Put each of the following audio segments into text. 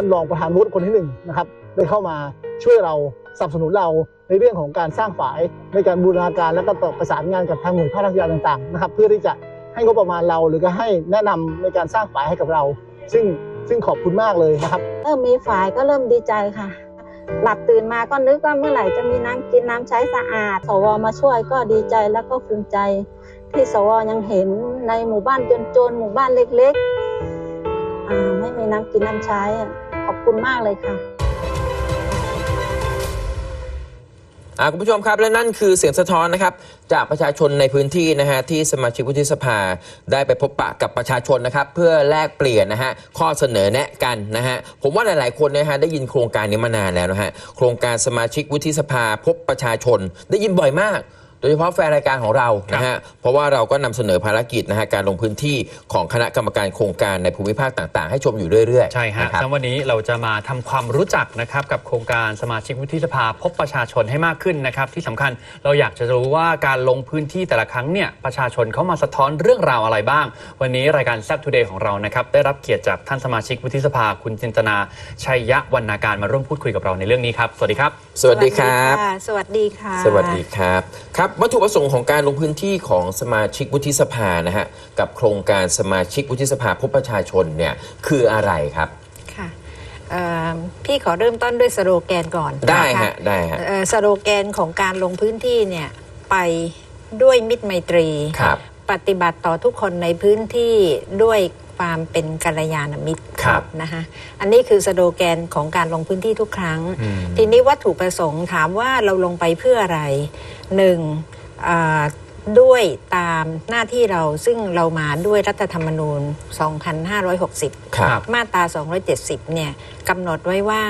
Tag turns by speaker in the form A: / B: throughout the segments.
A: ท่านรองประธานวุฒิคนที่หนึ่งนะครับได้เข้ามาช่วยเราสนับสนุนเราในเรื่องของการสร้างฝายในการบูรณาการและก็ต่อประสานงานกับทางหน่วยภาคราชการต่างๆนะครับ เพื่อที่จะให้งบประมาณเราหรือก็ให้แนะนำในการสร้างฝายให้กับเรา ซึ่งซึ่งขอบคุณมากเลยนะครับ
B: เริ่มมีฝ่ายก็เริ่มดีใจค่ะ หลับตื่นมาก็นึกว่าเมื่อไหร่จะมีน้ำกินน้ำใช้สะอาด สวมาช่วยก็ดีใจแล้วก็ภูมิใจ ที่สวยังเห็นในหมู่บ้านจนๆหมู่บ้านเล็กๆไม่มีน้ำกินน้ำใช้อะ ขอบคุณมากเลยค่ะ
C: คุณผู้ชมครับและนั่นคือเสียงสะท้อนนะครับจากประชาชนในพื้นที่นะฮะที่สมาชิกวุฒิสภาได้ไปพบปะกับประชาชนนะครับเพื่อแลกเปลี่ยนนะฮะข้อเสนอแนะกันนะฮะผมว่าหลายๆคนนะฮะได้ยินโครงการนี้มานานแล้วนะฮะโครงการสมาชิกวุฒิสภาพบประชาชนได้ยินบ่อยมาก โดยเฉพาะแฟนรายการของเรานะฮะเพราะว่าเราก็นำเสนอภารกิจนะฮะการลงพื้นที่ของคณะกรรมการโครงการในภูมิภาคต่างๆ ให้ชมอยู่เรื่อยๆ
D: ใช่ฮะ
C: นะครับ
D: แล้ววันนี้เราจะมาทำความรู้จักนะครับกับโครงการสมาชิกวุฒิสภาพบประชาชนให้มากขึ้นนะครับที่สำคัญเราอยากจะรู้ว่าการลงพื้นที่แต่ละครั้งเนี่ยประชาชนเขามาสะท้อนเรื่องราวอะไรบ้าง วันนี้รายการแซ p ทูเดย์ของเรานะครับได้รับเกียรติจากท่านสมาชิกวุฒิสภาคุณจินตนาชัยยะวรรณาการมาร่วมพูดคุยกับเราในเรื่องนี้ครับ สวัสดีครับ
C: สวัสดีครับ
B: สวัสดีค่ะ
C: สวัสดีครับครับวัตถุประสงค์ของการลงพื้นที่ของสมาชิกวุฒิสภานะฮะกับโครงการสมาชิกวุฒิสภาพบประชาชนเนี่ยคืออะไรครับ
E: ค่ะเอ่อพี่ขอเริ่มต้นด้วยสโลแกนก่อน
C: ได้
E: นค
C: ฮะได้ฮะ
E: เอ่อสโลแกนของการลงพื้นที่เนี่ยไปด้วยมิตรไมตรี
C: ครับ
E: ปฏิบัติต่อทุกคนในพื้นที่ด้วย ความเป็นกัลยาณมิตร
C: ครับ
E: นะคะอันนี้คือสโลแกนของการลงพื้นที่ทุกครั้ง
D: อืม
E: ทีนี้วัตถุประสงค์ถามว่าเราลงไปเพื่ออะไรหนึ่งอ่าด้วยตามหน้าที่เราซึ่งเรามาด้วยรัฐธรรมนูญ 2560
C: ครับ
E: มาตรา 270 เนี่ยกำหนดไว้ว่า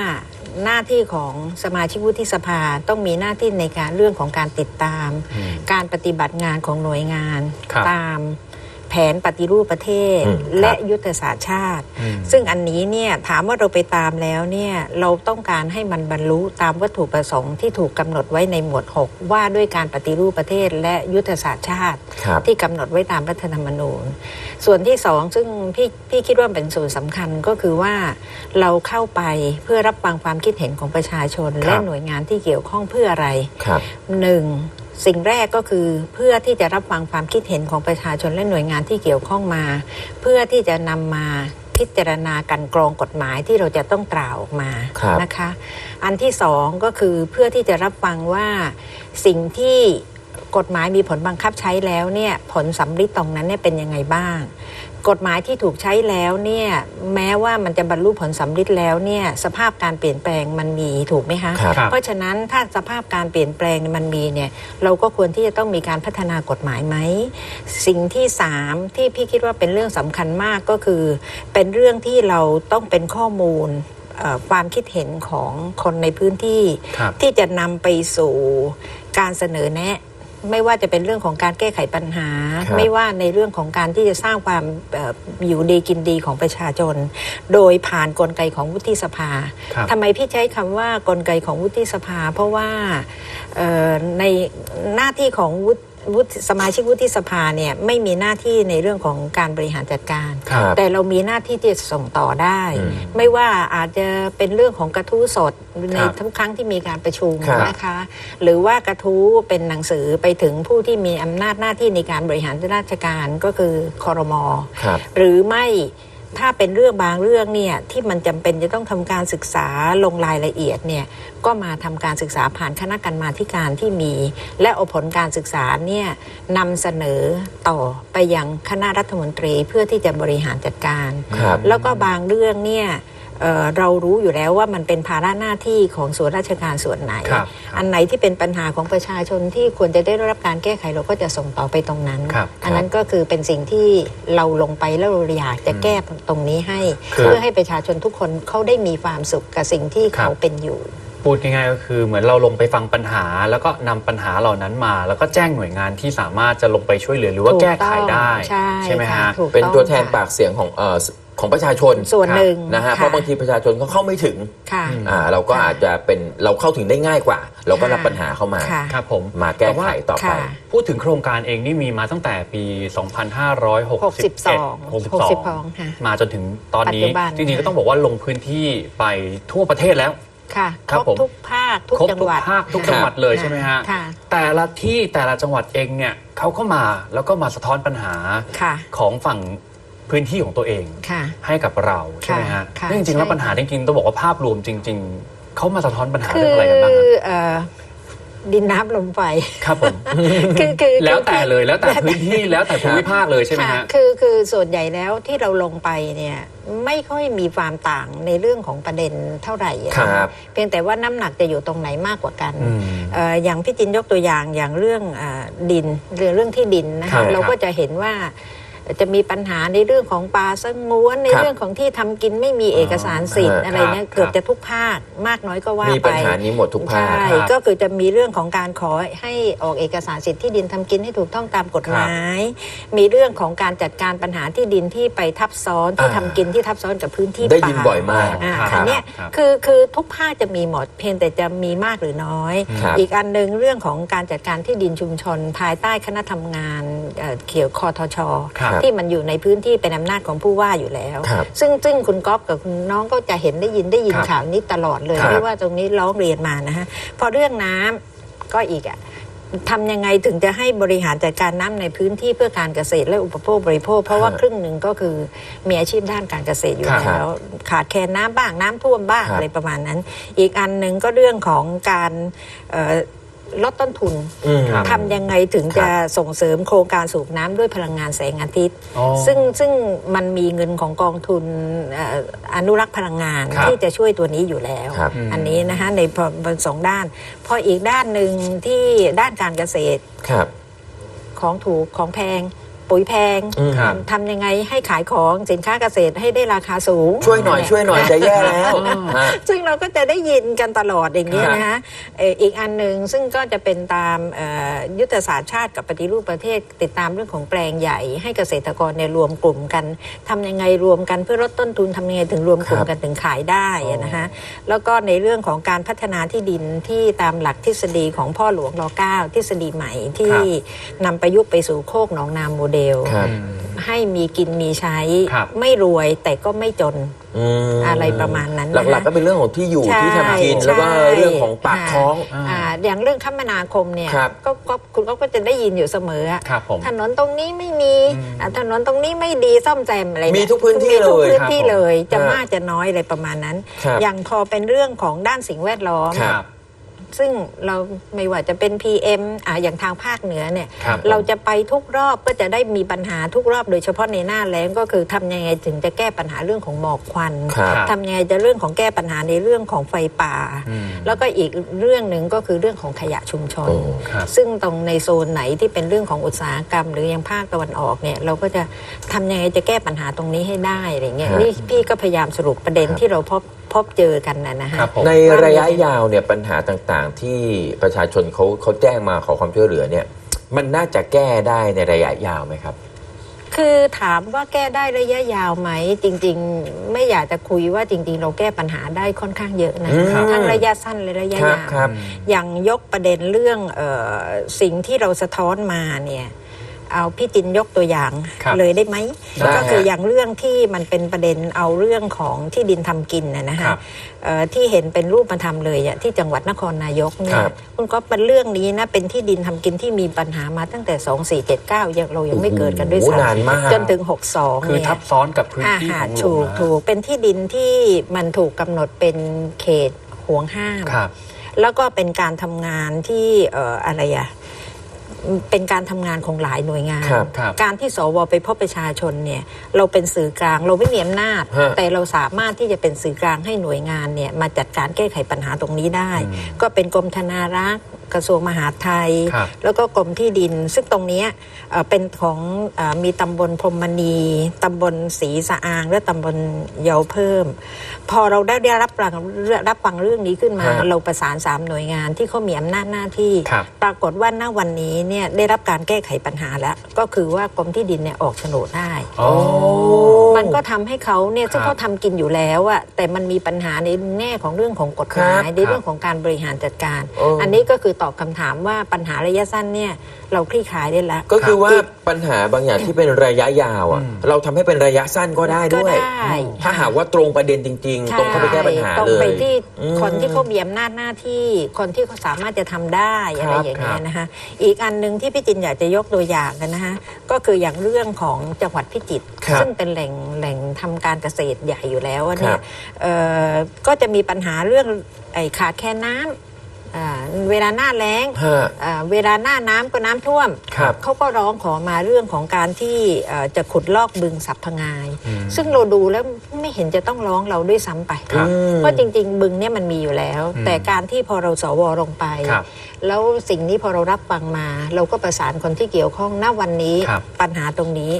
E: หน้าที่ของสมาชิกวุฒิสภาต้องมีหน้าที่ในการเรื่องของการติดตาม
D: อืม
E: การปฏิบัติงานของหน่วยงาน
D: ครับ
E: ตาม แผนปฏิรูปประเทศ
C: อืมครับ
E: และยุทธศาสตร์ชาติ
D: อืม
E: ซึ่งอันนี้เนี่ยถามว่าเราไปตามแล้วเนี่ยเราต้องการให้มันบรรลุตามวัตถุประสงค์ที่ถูกกำหนดไว้ในหมวด 6 ว่าด้วยการปฏิรูปประเทศและยุทธศาสตร์ชาติ
C: ครับ
E: ที่กำหนดไว้ตามรัฐธรรมนูญ ส่วนที่สองซึ่งพี่พี่คิดว่าเป็นส่วนสำคัญก็คือว่าเราเข้าไปเพื่อรับฟังความคิดเห็นของประชาชน และหน่วยงานที่เกี่ยวข้องเพื่ออะไร
C: ครับ
E: หนึ่ง สิ่งแรกก็คือเพื่อที่จะรับฟังความคิดเห็นของประชาชนและหน่วยงานที่เกี่ยวข้องมา เพื่อที่จะนำมาพิจารณากันกรองกฎหมายที่เราจะต้องกล่าวออกมา
C: ครับ
E: นะคะ อันที่สองก็คือเพื่อที่จะรับฟังว่าสิ่งที่กฎหมายมีผลบังคับใช้แล้วเนี่ยผลสำลิดตรงนั้นเนี่ยเป็นยังไงบ้าง กฎหมายที่ถูกใช้แล้วเนี่ยแม้ว่ามันจะบรรลุผลสำลิดแล้วเนี่ยสภาพการเปลี่ยนแปลงมันมีถูกไหมคะ
C: ครับ
D: ครับ
E: เพราะฉะนั้นถ้าสภาพการเปลี่ยนแปลงมันมีเนี่ยเราก็ควรที่จะต้องมีการพัฒนากฎหมายไหม สิ่งที่สามที่พี่คิดว่าเป็นเรื่องสำคัญมากก็คือ เป็นเรื่องที่เราต้องเป็นข้อมูลเอ่อความคิดเห็นของคนในพื้นที่
D: ครับ
E: ที่จะนำไปสู่การเสนอแนะ ไม่ว่าจะเป็นเรื่องของการแก้ไขปัญหา
C: ครับ
E: ไม่ว่าในเรื่องของการที่จะสร้างความเอ่ออยู่ดีกินดีของประชาชน โดยผ่านกลไกของวุฒิสภา
D: ครับ
E: ทำไมพี่ใช้คำว่ากลไกของวุฒิสภา เพราะว่าเอ่อในหน้าที่ของวุฒิ วุฒิสมาชิกวุฒิสภาเนี่ยไม่มีหน้าที่ในเรื่องของการบริหารจัดการ
C: ครับ
E: แต่เรามีหน้าที่ที่จะส่งต่อได้
C: อืม
E: ไม่ว่าอาจจะเป็นเรื่องของกระทู้สดใน
D: ครับ
E: ทุกครั้งที่มีการประชุม
C: ครับ
E: นะคะ หรือว่ากระทู้เป็นหนังสือไปถึงผู้ที่มีอำนาจหน้าที่ในการบริหารราชการก็คือคอรมอ
C: ครับ
E: หรือไม่ ถ้าเป็นเรื่องบางเรื่องเนี่ยที่มันจำเป็นจะต้องทำการศึกษาลงรายละเอียดเนี่ยก็มาทำการศึกษาผ่านคณะกรรมาธิการที่มี และเอาผลการศึกษาเนี่ยนำเสนอต่อไปยังคณะรัฐมนตรีเพื่อที่จะบริหารจัดการ
C: ครับ
E: แล้วก็บางเรื่องเนี่ย เอ่อเรารู้อยู่แล้วว่ามันเป็นภาระหน้าที่ของส่วนราชการส่วนไหน
D: ครับ
E: อันไหนที่เป็นปัญหาของประชาชนที่ควรจะได้รับการแก้ไขเราก็จะส่งต่อไปตรงนั้น
D: ครับ
E: อันนั้นก็คือเป็นสิ่งที่เราลงไปแล้วเราอยากจะแก้ตรงนี้ให้
D: คือ
E: เพื่อให้ประชาชนทุกคนเขาได้มีความสุขกับสิ่งที่
D: ครับ
E: เขาเป็นอยู่
D: พูดง่ายๆก็คือเหมือนเราลงไปฟังปัญหา แล้วก็นำปัญหาเหล่านั้นมา แล้วก็แจ้งหน่วยงานที่สามารถจะลงไปช่วยเหลือหรือว่า
E: ถูก
D: แก้ไขได้
E: ต้องใช่
D: ไหม
E: ค่ะ
D: ฮะ
E: ถูก
C: เป็น
E: ต้อง
C: ตัวแทน
E: ค่ะ
C: ปากเสียงของเอ่อ ของประชาชน
E: ส่วนหนึ่ง
C: นะฮะเพราะบางทีประชาชนเขาเข้าไม่ถึง
E: ค่ะ
C: อ่าเราก็
E: ค่ะ
C: อาจจะเป็นเราเข้าถึงได้ง่ายกว่า เราก็รับ
E: ค่ะ
C: ปัญหาเข้ามา
E: ค่ะ
D: ครับผม
C: มาแก้ไขต่อไป
E: ค่ะ
D: พูดถึงโครงการเองนี่มีมาตั้งแต่ปี 2561
E: 62ค่ะ
D: มาจนถึงตอนนี้
E: ปัจจุบัน
D: จริงๆก็ต้องบอกว่าลงพื้นที่ไปทั่วประเทศแล้ว
E: ค่ะ
D: ครับ
E: ครบ
D: ผม
E: ทุกภาคทุก
D: ครบ
E: จัง
D: ทุ
E: ห
D: ก
E: วัด
D: ภาคทุก
E: ค่ะ
D: จังหวัดเลยใช่ไหมฮะ
E: ค่ะ
D: แต่ละที่แต่ละจังหวัดเองเนี่ยเขาก็มาแล้วก็มาสะท้อนปัญหา
E: ค่ะ
D: ของฝั่ง พื้นที่ของตัวเอง
E: ค่ะ
D: ให้กับเราใช่ไหมฮะ
E: ค่ะ
D: นี่จริงๆ แล้ว
E: ใช่
D: ปัญหาจริงๆต้องบอกว่าภาพรวมจริง ๆ เขามาสะท้อนปัญหา
E: คื
D: เรื่อง
E: อ
D: อะไรกันบ้างครับ
E: เอ่อดินน้ำลมไฟ
D: ครับผม
E: คือคือ
D: แล้วแต่เลยแล้วแต่พื้นที่แล้วแต่ภูมิภาคเลยใช่ไหม
E: ค่ะ
D: ฮะ
E: คือคือส่วนใหญ่แล้วที่เราลงไปเนี่ยไม่ค่อยมีความต่างในเรื่องของประเด็นเท่าไหร่อะ
C: ครับ
E: เพียงแต่ว่าน้ำหนักจะอยู่ตรงไหนมากกว่ากัน
D: อืม
E: เอ่ออย่างพี่จินยกตัวอย่างอย่างเรื่องอาดินหรือเรื่องที่ดินนะ
C: ครั
E: คะ
C: บ
E: เราก็จะเห็นว่า จะมีปัญหาในเรื่องของป่าสงวนใน
C: ครับ
E: เรื่องของที่ทำกินไม่มีเอกสารสิทธิ์
C: อ่า
E: อะไรเนี่ย
D: ครับ
E: เกือบจะทุกภาคมากน้อยก็ว่า
C: มี
E: ไป
C: ปัญหานี้หมดทุกภาค
E: ใช่
D: ครับ
E: ก็คือจะมีเรื่องของการขอให้ออกเอกสารสิทธิ์ที่ดินทำกินให้ถูกต้องตามกฎหมาย มีเรื่องของการจัดการปัญหาที่ดินที่ไปทับซ้อนที่
C: อ่า
E: ทำกินที่ทับซ้อนกับพื้นที่
C: ได้
E: ป่า
C: ยินบ่อยมาก
E: อ่า
C: ครั
E: อั
C: บ
E: นเนี้ย
D: ครับ
E: คือคือทุกภาคจะมีหมดเพียงแต่จะมีมากหรือน้อย
C: ครับ
E: อีกอันหนึ่งเรื่องของการจัดการที่ดินชุมชน ภายใต้คณะทำงาน เอ่อเขียวคอทช
D: ครับ
E: ที่มันอยู่ในพื้นที่เป็นอำนาจของผู้ว่าอยู่แล้ว
C: ครับ
E: ซึ่งซึ่งคุณก๊อฟกับคุณน้องก็จะเห็นได้ยินได้ยิน
D: ครับ
E: ข่าวนี้ตลอดเลย
C: ครับ
E: ไม่ว่าตรงนี้ร้องเรียนมานะฮะพอเรื่องน้ำก็อีกอะทำยังไงถึงจะให้บริหารจัดการน้ำในพื้นที่เพื่อการเกษตรและอุปโภคบริโภค เพราะว่า
C: ครับ
E: ครึ่งหนึ่งก็คือมีอาชีพด้านการเกษตรอยู่
C: ครับ
E: แล้ว ขาดแคลนน้ำบ้างน้ำท่วมบ้าง
C: ครับ
E: อะไรประมาณนั้น อีกอันหนึ่งก็เรื่องของการเอ่อ ลดต้นทุน
C: อืม
E: ทำยังไงถึงจะส่งเสริมโครงการสูบน้ำด้วยพลังงานแสงอาทิตย์
D: อ๋อ
E: ซึ่งซึ่งมันมีเงินของกองทุนเอ่ออนุรักษ์พลังงาน
D: ครับ
E: ที่จะช่วยตัวนี้อยู่แล้ว
C: ครับ
E: อันนี้นะคะในพอบนสองด้าน พออีกด้านหนึ่งที่ด้านการเกษตร
C: ครับ
E: ของถูกของแพง ปุ๋ยแพง
C: อืม
D: ครับ
E: ทำยังไงให้ขายของสินค้าเกษตรให้ได้ราคาสูง
C: ช่วยหน่อยช่วยหน่อยจะแย่แล้ว
D: อ๋อ
C: ฮะ
E: ซึ่งเราก็จะได้ยินกันตลอดอย่างนี้
C: ครับ
E: นะคะเอ่ออีกอันหนึ่งซึ่งก็จะเป็นตามเอ่อยุทธศาสตร์ชาติกับปฏิรูปประเทศ ติดตามเรื่องของแปลงใหญ่ ให้เกษตรกรเนี่ยรวมกลุ่มกันทำยังไงรวมกันเพื่อลดต้นทุนทำยังไงถึงรวมกลุ่ม
C: ครับ
E: กันถึงขายได้อะนะคะแล้วก็ในเรื่องของการพัฒนาที่ดินที่ตามหลักทฤษฎีของพ่อหลวงรเก้าทฤษฎีใหม่ที่นำประยุกต์ไปสู่โคกหนองนามโมเดล
C: ครับ
E: ให้มีกินมีใช้
D: ครับ
E: ไม่รวยแต่ก็ไม่จน
C: อืม
E: อะไรประมาณนั้นนะคะ
C: หลักๆก็เป็นเรื่องของที่อยู่
E: ใช่
C: ที่ทำกิน
E: ใช่
C: แล้วก็เรื่องของปากท้องา
E: อ่าอย่างเรื่องคมนาคมเนี่ย
C: ครับ
E: ก็ก็คุณก็จะได้ยินอยู่เสมออะ
D: ครับผม
E: ถนนตรงนี้ไม่มี
D: อืม
E: อ่าถนนตรงนี้ไม่ดีซ่อมแซมอะไร
C: มี
E: เนี่ย
C: ทุกพื้นที่
E: มีทุก
C: เลย
E: พื้นที่
D: ครับผม
E: เลยจะ
C: ฮะ
E: มากจะน้อยอะไรประมาณนั้น
C: ครับ
E: อย่างพอเป็นเรื่องของด้านสิ่งแวดล้อม
C: ครับ
E: ซึ่งเราไม่ว่าจะเป็น PM อ่าอย่างทางภาคเหนือเนี่ย
D: ครับ
E: เราจะไปทุกรอบก็จะได้มีปัญหาทุกรอบโดยเฉพาะในหน้าแล้งก็คือทำยังไงถึงจะแก้ปัญหาเรื่องของหมอกควัน
C: ครับ
E: ทำยังไงจะเรื่องของแก้ปัญหาในเรื่องของไฟป่า
D: อืม
E: แล้วก็อีกเรื่องหนึ่งก็คือเรื่องของขยะชุมชน
C: โอ้
D: ครับ
E: ซึ่งตรงในโซนไหนที่เป็นเรื่องของอุตสาหกรรม หรือยังภาคตะวันออกเนี่ยเราก็จะทำยังไงจะแก้ปัญหาตรงนี้ให้ได้อะไรเงี้ย
C: ครับ
E: นี่พี่ก็พยายามสรุปประเด็น
C: ครับ
E: ที่เราพบ พบเจอกันนะนะฮะ
D: ครับผม
C: ในระยะยาวเนี่ยปัญหาต่างๆ ที่ประชาชนเขาเขาแจ้งมาขอความช่วยเหลือเนี่ย มันน่าจะแก้ได้ในระยะยาวไหมครับ
E: คือถามว่าแก้ได้ระยะยาวไหม จริง ๆ ไม่อยากจะคุยว่าจริง ๆ เราแก้ปัญหาได้ค่อนข้างเยอะนะ
C: อืม
E: ทั้งระยะสั้นและระยะ
C: ครับ
E: ยาว
C: ครับ
E: อย่างยกประเด็นเรื่องเออสิ่งที่เราสะท้อนมาเนี่ย เอาพี่จินยกตัวอย่าง
D: ครับ
E: เลยได้ไหม
C: ได้
E: ก็คือ
C: ฮะ
E: อย่างเรื่องที่มันเป็นประเด็นเอาเรื่องของที่ดินทำกินนะนะ
D: ครั
E: ฮะ
D: บ
E: เอ่อที่เห็นเป็นรูปมาทำเลยอะที่จังหวัดนครนายกเนี่
C: ค
E: ย
C: รับ
E: คุณก็เป็นเรื่องนี้นะเป็นที่ดินทำกินที่มีปัญหามาตั้งแต่ 2479ยังเรายังไม่เกิดกันด้วย
C: โอ้โหนาน
E: ซ้ำ
C: มาก
E: จนถึง 62
D: คือ
E: เนี่ย
D: ทับซ้อนกับพื้น
E: อา
D: ที่
E: หา
D: ข
E: ร
D: องหล
E: ถู
D: วง
E: ก
D: นะ
E: ถูกเป็นที่ดินที่มันถูกกำหนดเป็นเขตห่วงห้าม
D: ครับ
E: แล้วก็เป็นการทำงานที่เอ่ออะไรอะ เป็นการทำงานของหลายหน่วยงาน
C: ครับ
D: ครับ
E: การที่สวไปพบประชาชนเนี่ยเราเป็นสื่อกลางเราไม่มีอำนาจ
C: ฮะ
E: แต่เราสามารถที่จะเป็นสื่อกลางให้หน่วยงานเนี่ยมาจัดการแก้ไขปัญหาตรงนี้ได้
D: อืม
E: ก็เป็นกรมธนารักษ์ กระทรวงมหาดไทย
D: ครับ
E: แล้วก็กรมที่ดิน ซึ่งตรงเนี้ยเอ่อเป็นของเออมีตำบลพรหมณีตำบลศรีสะอาง และตำบลเยาวเพิ่ม พอเราได้ได้รับฟังรับฟังเรื่องนี้ขึ้นมา
C: ฮะ
E: เราประสานสามหน่วยงานที่เขามีอำนาจหน้าที่
D: ครับ
E: ปรากฏว่าณวันนี้เนี่ยได้รับการแก้ไขปัญหาแล้ว ก็คือว่ากรมที่ดินเนี่ยออกโฉนดได้
D: อ๋อ
E: มันก็ทำให้เขาเนี่ยซึ่ง
D: ครับ
E: เขาทำกินอยู่แล้วอะแต่มันมีปัญหาในแง่ของเรื่องของกฎหมา
C: ครั
E: ย
C: บ
E: ในเรื่องของการบริหารจัดการ
C: โอ้
E: อันนี้ก็คือตอบคำถามว่าปัญหาระยะสั้นเนี่ยเราคลี่คลายได้แล้ว
C: ก็คือว่าปัญหาบางอย่างที่เป็นระยะยาวอะ
D: อืม
C: เราทำให้เป็นระยะสั้นก็ได้
E: ก็
C: ด้วย
E: ได้
C: ถ้าหากว่าตรงประเด็นจริง ๆ ตรงเข้าไปแก้ปัญหา
E: ตรง
C: เล
E: ไป
C: ย
E: ที่
C: อืม
E: คนที่เขามีอำนาจหน้าที่ คนที่เขาสามารถจะทำได้
C: ครับ
E: อะไรอย่างเงี้
C: ครั
E: ย
C: บ
E: นะคะอีกอันหนึ่งที่พี่จินอยากจะยกตัวอย่างกันนะคะก็คืออย่างเรื่องของจังหวัดพิจิตร
C: ครับ
E: ซึ่งเป็นแหล่งแหล่งทำการเกษตรใหญ่อยู่แล้วอะเนี่
C: ครั
E: ย
C: บ
E: เอ่อก็จะมีปัญหาเรื่องไอ้ขาดแคลนน้ำ อ่าเวลาหน้าแล้ง
C: ฮะ
E: อ่าเวลาหน้าน้ำก็น้ำท่วม
C: ครับ
E: เขาก็ร้องขอมาเรื่องของการที่เอ่อจะขุดลอกบึงสับพงาย
D: อืม
E: ซึ่งเราดูแล้วไม่เห็นจะต้องร้องเราด้วยซ้ำไป
D: ครับ
C: อืม
E: เพราะจริง ๆ บึงเนี่ยมันมีอยู่แล้ว
D: อืม
E: แต่การที่พอเราสวลงไป
D: ครับ
E: แล้วสิ่งนี้พอเรารับฟังมา เราก็ประสานคนที่เกี่ยวข้องณวันนี้
D: ครับ
E: ปัญหาตรงนี้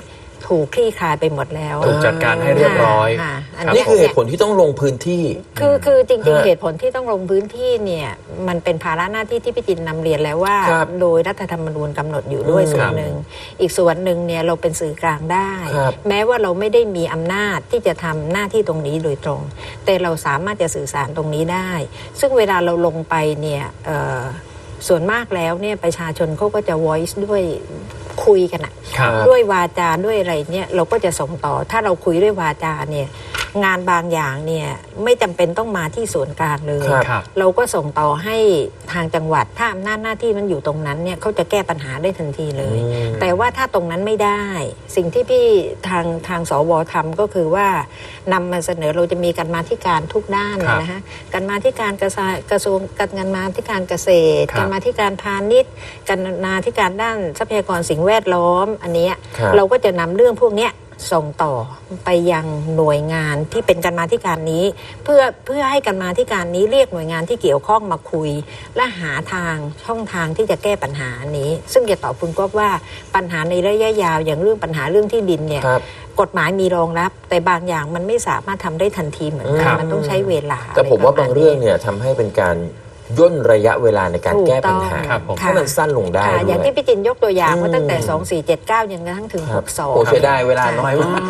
E: ถูกคลี่คลายไปหมดแล้ว
D: ถูกจัดการให้เรียบร้อย
E: ค่ะอัน
D: ครับ
E: นี้
C: นี่คือเหตุผลที่ต้องลงพื้นที่
E: คือคือจริง
C: ฮะ
E: ๆเหตุผลที่ต้องลงพื้นที่เนี่ยมันเป็นภาระหน้าที่ที่พี่จินนำเรียนแล้วว่า
C: ครับ
E: โดยรัฐธรรมนูญกำหนดอยู่ด้วย
C: อืม
E: ส่วนหนึ่ง อีกส่วนหนึ่งเนี่ยเราเป็นสื่อกลางได้
C: ครับ
E: แม้ว่าเราไม่ได้มีอำนาจที่จะทำหน้าที่ตรงนี้โดยตรง แต่เราสามารถจะสื่อสารตรงนี้ได้ ซึ่งเวลาเราลงไปเนี่ยเอ่อส่วนมากแล้วเนี่ยประชาชนเขาก็จะ voice ด้วย คุยกันอะ
D: ครับ
E: ด้วยวาจาด้วยอะไรเนี่ยเราก็จะส่งต่อ ถ้าเราคุยด้วยวาจาเนี่ย งานบางอย่างเนี่ยไม่จำเป็นต้องมาที่ส่วนกลางเลย
C: ครับ
D: ครับ
E: เราก็ส่งต่อให้ทางจังหวัดถ้าอำนาจหน้าที่มันอยู่ตรงนั้นเนี่ยเขาจะแก้ปัญหาได้ทันทีเลย
C: อืม
E: แต่ว่าถ้าตรงนั้นไม่ได้ สิ่งที่พี่ทางทางสวทำก็คือว่านำมาเสนอเราจะมีการมาธิการทุกด้าน
D: ครับ
E: นะฮะการมาธิการกระทรวงกระทรวงการมาธิการเกษตร
D: ครับ
E: การมาธิการพาณิชย์การมาธิการด้านทรัพยากรสิ่งแวดล้อมอันเนี้ย
C: ครับ
E: เราก็จะนำเรื่องพวกเนี้ย ส่งต่อไปยังหน่วยงานที่เป็นการมาธิการนี้ เพื่อเพื่อให้การมาธิการนี้เรียกหน่วยงานที่เกี่ยวข้องมาคุย และหาทางช่องทางที่จะแก้ปัญหานี้ ซึ่งจะตอบคุณก็ว่าปัญหาในระยะยาวอย่างเรื่องปัญหาเรื่องที่ดินเนี่ย
C: ครับ
E: กฎหมายมีรองรับ แต่บางอย่างมันไม่สามารถทำได้ทันทีเหมือนกั
C: ครั
E: น
C: บ
E: มันต้องใช้เวลา
C: แต่ผมว่าะ
E: ไปะ
C: บาง
E: ณ
C: เรื่องเนี่ยทำให้เป็นการ ย่นระยะเวลาในการ
E: ถูก
C: แก้ปัญหา
E: ต้อง
D: ครับผม
C: ให้มันสั้นลงได้
E: ค่ะ
C: ด้
E: อย่าง
C: วย
E: ที่พี่จินยกตัวอย่าง
C: อืม
E: ว่าตั้งแต่ 2479ยังกระทั่งถึง
C: ครับ
E: 62
C: โอ้เสียดายเวลาน้อยมาก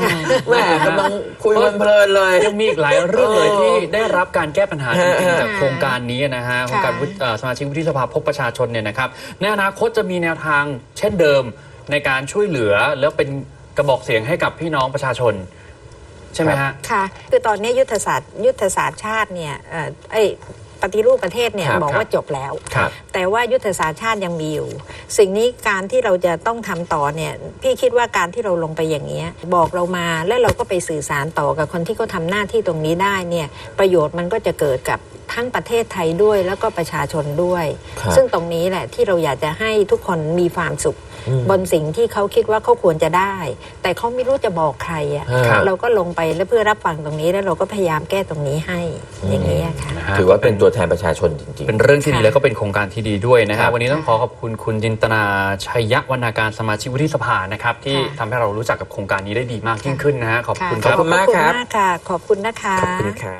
C: แม่กำลังคุยเพลินๆเลย
D: ยังมีอีกหลายเรื่องเลยที่ได้รับการแก้ปัญหาจริงๆ
C: ฮะ
D: จากโครงการนี้นะฮะโครงการวุฒิเอ่อสมาชิกวุฒิสภาพบประชาชนเนี่ยนะครับในอนาคตจะมีแนวทางเช่นเดิมในการช่วยเหลือแล้วเป็นกระบอกเสียงให้กับพี่น้องประชาชน ใช่ไหมฮะ
E: ค่ะ คือตอนนี้ยุทธศาสตร์ยุทธศาสตร์ชาติเนี่ยเอ่อไอ้ ปฏิรูปประเทศเนี่ย
C: ครับ
E: บอก
D: ครับ
E: ว่าจบแล้ว
D: ครับ
E: แต่ว่ายุทธศาสตร์ชาติยังมีอยู่ สิ่งนี้การที่เราจะต้องทำต่อเนี่ยพี่คิดว่าการที่เราลงไปอย่างเงี้ยบอกเรามาแล้วเราก็ไปสื่อสารต่อกับคนที่เขาทำหน้าที่ตรงนี้ได้เนี่ยประโยชน์มันก็จะเกิดกับทั้งประเทศไทยด้วยแล้วก็ประชาชนด้วย
C: ครับ
E: ซึ่งตรงนี้แหละที่เราอยากจะให้ทุกคนมีความสุข
C: อืม
E: บนสิ่งที่เขาคิดว่าเขาควรจะได้ แต่เขาไม่รู้จะบอกใครอะ
C: ครับ
E: เราก็ลงไปแล้วเพื่อรับฟังตรงนี้แล้วเราก็พยายามแก้ตรงนี้ให้อย่างนี้ยค่ะ
D: นะฮะ
C: ถือว่าเป็นตัวแทนประชาชนจริง
D: เป็นเรื่องที่ดี
E: ค่ะ
D: แล้วก็เป็นโครงการที่ดีด้วยนะ
C: ครั
D: ฮะ
C: บ
D: วันนี้ต้องขอขอบคุณคุณจินตนาชัยยวรรณการสมาชิกวุฒิสภานะครับที่
E: ค่ะ
D: ทำให้เรารู้จักกับโครงการนี้ได้ดีมากยิ่งขึ้นนะฮะขอบคุณ
C: ขอบคุณ
D: ครับ
C: มากครับ
E: ขอบคุณมากค่ะขอบคุณนะคะ
C: ๆขอบคุณครับ